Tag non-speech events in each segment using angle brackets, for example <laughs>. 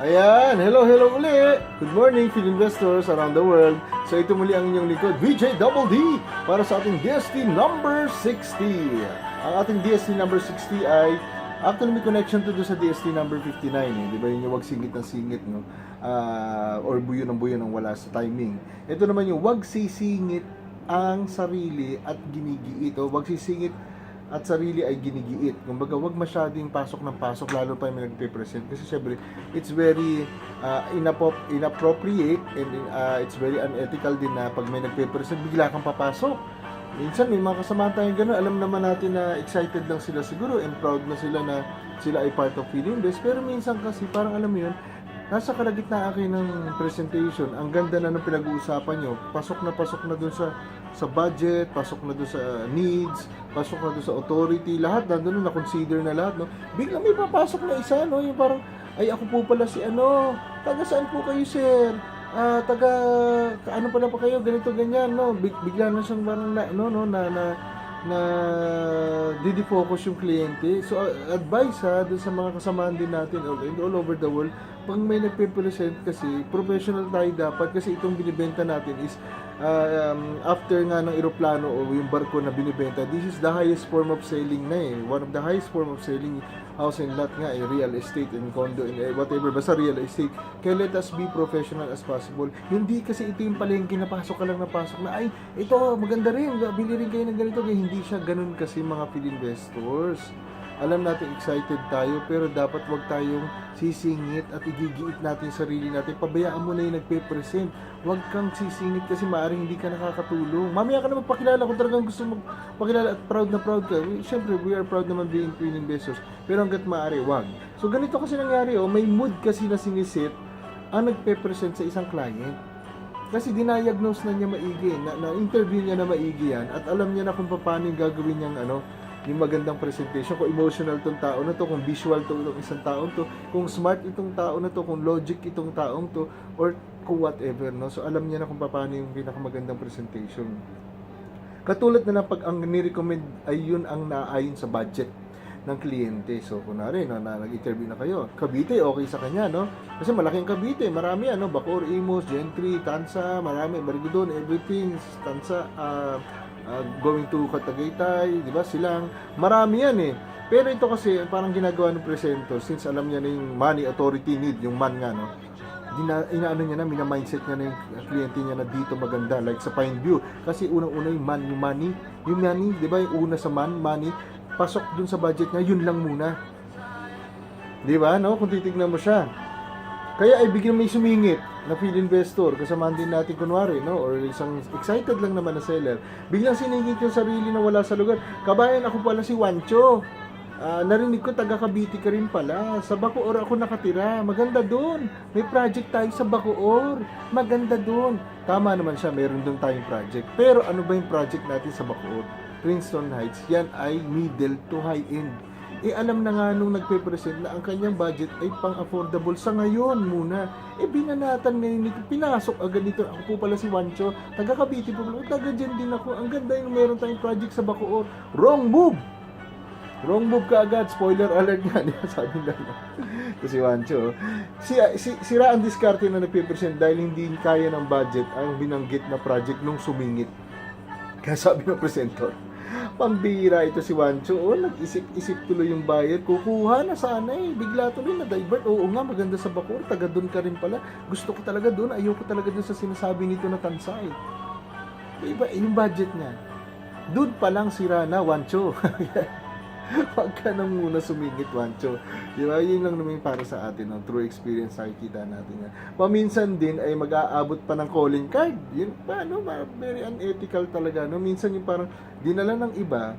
Ayan, hello, hello uli! Good morning, Phil investors around the world. So ito muli ang inyong likod, VJ Double D, para sa ating DST number 60. Ang ating DST number 60 ay, actually may connection to do sa DST number 59 eh. Di ba yun yung wag singit ng singit, no? Ah, or buyo ng buyo ng wala sa timing. Ito naman yung wag sisingit ang sarili at ginigiit. O wag sisingit at sarili ay ginigiit. Kumbaga, wag masyadong pasok ng pasok, lalo pa yung nagpe-present. Kasi syempre, it's very uh, inapop- inappropriate and uh, it's very unethical din na pag may nagpe-present, bigla kang papasok. Minsan may mga kasama tayong gano'n, alam naman natin na excited lang sila siguro and proud na sila na sila ay part of Best. Pero minsan kasi parang alam mo yun, nasa kalagitnaan kayo ng presentation, ang ganda na ng pinag-uusapan nyo, pasok na pasok na dun sa sa budget, pasok na dun sa needs, pasok na dun sa authority, lahat na dun na consider na lahat, no? Bigla may papasok na isa, no? Yung parang, ay ako po pala si ano, taga saan po kayo, sir? Ah, taga, ano pala pa kayo, ganito, ganyan, no? Big, bigla na siyang parang, na, no, no, na, na, na didi-focus yung kliyente. So, uh, advice ha, dun sa mga kasamaan din natin all, all over the world, pag may nagpe-present kasi, professional tayo dapat kasi itong binibenta natin is uh, um, after nga ng eroplano o yung barko na binibenta, this is the highest form of selling na eh. One of the highest form of selling house and lot nga eh, real estate and condo and eh, whatever, basta real estate. Kaya let us be professional as possible. Hindi kasi ito yung palengke na pasok ka lang na pasok na, ay, ito maganda rin, bili rin kayo ng ganito. Kaya hindi siya ganun kasi mga field investors alam natin excited tayo pero dapat wag tayong sisingit at igigiit natin sarili natin. Pabayaan mo na yung nagpe-present. Wag kang sisingit kasi maaaring hindi ka nakakatulong. Mamaya ka na magpakilala kung talagang gusto mo magpakilala at proud na proud ka. We- Siyempre, we are proud naman being Queen Investors. Pero hanggat maaari, wag. So ganito kasi nangyari, oh, may mood kasi na sinisit ang nagpe-present sa isang client. Kasi dinayagnose na niya maigi, na, na interview niya na maigi yan at alam niya na kung paano yung gagawin niyang ano, yung magandang presentation, kung emotional tong tao na to, kung visual to itong isang taong to, kung smart itong tao na to, kung logic itong taong to, or kung whatever, no? So, alam niya na kung paano yung pinakamagandang presentation. Katulad na lang pag ang nirecommend ay yun ang naayon sa budget ng kliyente. So, kunwari, no, na nag-interview na kayo, Cavite, okay sa kanya, no? Kasi malaking Cavite, marami, ano, Bacoor, Imus, Gentry, Tansa, marami, Marigudon, everything, Tansa, ah, ah, going to Katagaytay, di ba, silang, marami yan eh. Pero ito kasi, parang ginagawa ng presento, since alam niya na yung money authority need, yung man nga, no? Dina, inaano niya na, mina-mindset niya na yung kliyente niya na dito maganda, like sa Pine View. Kasi unang-una yung man, yung money, yung money, di ba, yung una sa man, money, pasok dun sa budget niya, yun lang muna. Di ba, no? Kung titignan mo siya. Kaya ay bigyan may sumingit na field investor, kasamaan din natin kunwari, no? Or isang excited lang naman na seller. Biglang siningit yung sarili na wala sa lugar. Kabayan, ako pala si Wancho. Ah, narinig ko taga Cavite ka rin pala. Sa Bacoor ako nakatira. Maganda doon. May project tayo sa Bacoor. Maganda doon. Tama naman siya, meron doon tayong project. Pero ano ba yung project natin sa Bacoor? Princeton Heights, yan ay middle to high end. Eh alam na nga nung nagpe-present na ang kanyang budget ay pang-affordable sa ngayon muna. Eh binanatan ngayon nito, pinasok agad nito. Ako po pala si Wancho, taga Cavite po taga dyan din ako. Ang ganda yung meron tayong project sa Bacoor. Wrong move! Wrong move ka agad, spoiler alert nga, <laughs> di sabi na Kasi Wancho, si, si, sira ang diskarte na nagpe-present dahil hindi kaya ng budget ang binanggit na project nung sumingit. Kaya sabi ng presenter, pambira ito si Wancho. Oh, nag-isip-isip tuloy yung bayad. Kukuha na sana eh. Bigla tuloy na divert. Oo nga, maganda sa Bacoor. Taga doon ka rin pala. Gusto ko talaga doon. Ayoko talaga doon sa sinasabi nito na tansay. Iba, yung budget niya. Doon pa lang sira na, Wancho. <laughs> <laughs> Huwag ka na muna sumingit, Wancho. Di ba? Yun lang naman para sa atin. No? True experience, nakikita natin yan. Paminsan din ay mag-aabot pa ng calling card. Yun pa, no? Ma- Very unethical talaga. No? Minsan yung parang dinala ng iba,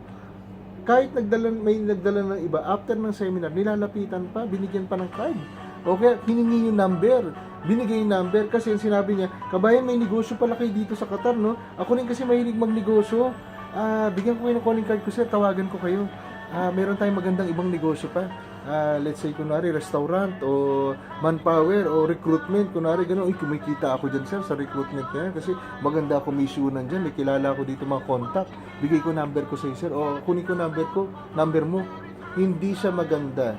kahit nagdala, may nagdala ng iba, after ng seminar, nilalapitan pa, binigyan pa ng card. O kaya hiningi yung number. Binigay yung number kasi yung sinabi niya, kabayan may negosyo pala kayo dito sa Qatar, no? Ako rin kasi mahilig magnegosyo. Ah, bigyan ko kayo ng calling card ko, sir. Tawagan ko kayo. Ah, meron tayong magandang ibang negosyo pa. Ah, let's say kunwari restaurant o manpower o recruitment kunwari gano'n, uy kumikita ako diyan sir sa recruitment na yan kasi maganda ako missionan diyan, may kilala ako dito mga contact. Bigay ko number ko sa sir o kunin ko number ko, number mo. Hindi siya maganda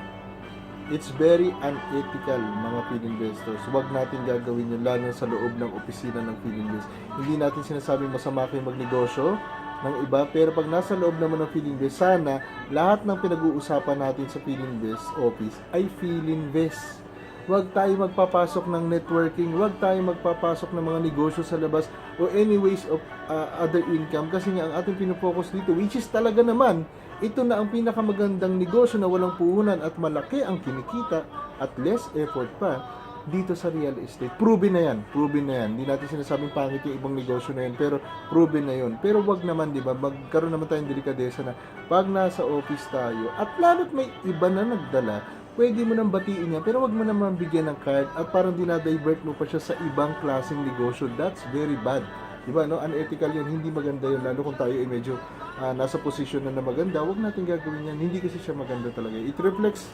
It's very unethical mga Philinvestors. Huwag natin gagawin yun lalo sa loob ng opisina ng Philinvest. Hindi natin sinasabing masama kayo magnegosyo ng iba, pero pag nasa loob naman ng Philinvest, sana lahat ng pinag-uusapan natin sa Philinvest office ay Philinvest. Huwag tayo magpapasok ng networking, huwag tayo magpapasok ng mga negosyo sa labas o any ways of uh, other income kasi nga ang ating pinofocus dito, which is talaga naman, ito na ang pinakamagandang negosyo na walang puhunan at malaki ang kinikita at less effort pa dito sa real estate. Proven na yan. Proven na yan. Hindi natin sinasabing pangit yung ibang negosyo na yan, pero proven na yun. Pero wag naman, di ba, magkaroon naman tayong delikadesa na pag nasa office tayo, at lalo't may iba na nagdala, pwede mo nang batiin niya, pero wag mo naman bigyan ng card at parang dinadivert mo pa siya sa ibang klaseng negosyo. That's very bad. Diba, no? Unethical yun. Hindi maganda yun. Lalo kung tayo ay medyo ah, nasa posisyon na na maganda, wag natin gagawin yan. Hindi kasi siya maganda talaga. It reflects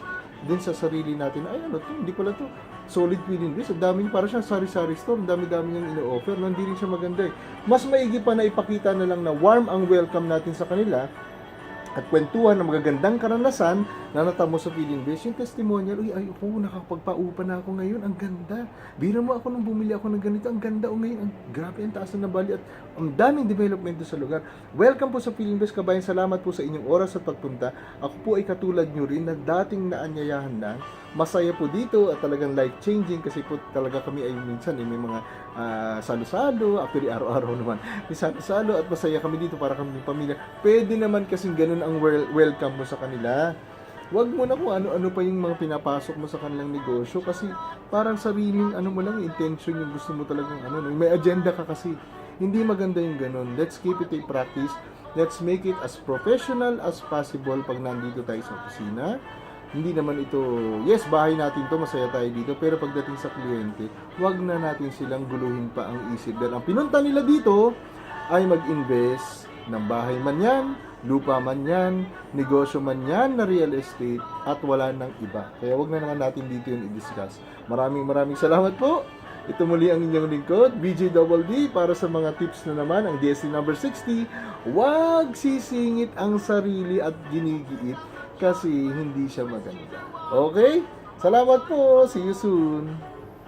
din sa sarili natin, ay ano to, hindi pala to solid feeling base. Ang daming, para siya sari-sari store, ang dami-dami niyang ino-offer, no? hindi rin siya maganda eh. Mas maigi pa na ipakita na lang na warm ang welcome natin sa kanila at kwentuhan ng magagandang karanasan na natamo sa feeling base, yung testimonial, uy, ay, ako, nakapagpaupa na ako ngayon, ang ganda. Biro mo ako nung bumili ako ng ganito, ang ganda o ngayon, ang grabe, ang taas na nabali at ang daming development sa lugar. Welcome po sa feeling base, kabayan, salamat po sa inyong oras at pagpunta. Ako po ay katulad nyo rin na dating naanyayahan na, masaya po dito at talagang life-changing kasi po talaga kami ay minsan eh, may mga ah, salo-salo, actually araw-araw naman, may salo-salo at masaya kami dito para kami pamilya. Pwede naman kasing ganun ang wel- welcome mo sa kanila. Huwag mo na kung ano-ano pa yung mga pinapasok mo sa kanilang negosyo kasi parang sariling ano mo lang, intention yung gusto mo talagang ano, no? may agenda ka kasi. Hindi maganda yung ganun. Let's keep it a practice. Let's make it as professional as possible pag nandito tayo sa opisina. Hindi naman ito, yes, bahay natin to, masaya tayo dito, pero pagdating sa kliyente, wag na natin silang guluhin pa ang isip. Dahil ang pinunta nila dito ay mag-invest ng bahay man yan, lupa man yan, negosyo man yan na real estate, at wala ng iba. Kaya wag na naman natin dito yung i-discuss. Maraming maraming salamat po. Ito muli ang inyong lingkod, BJ Double D, para sa mga tips na naman, ang DSC number 60. Huwag sisingit ang sarili at ginigiit kasi hindi siya maganda. Okay? Salamat po. See you soon.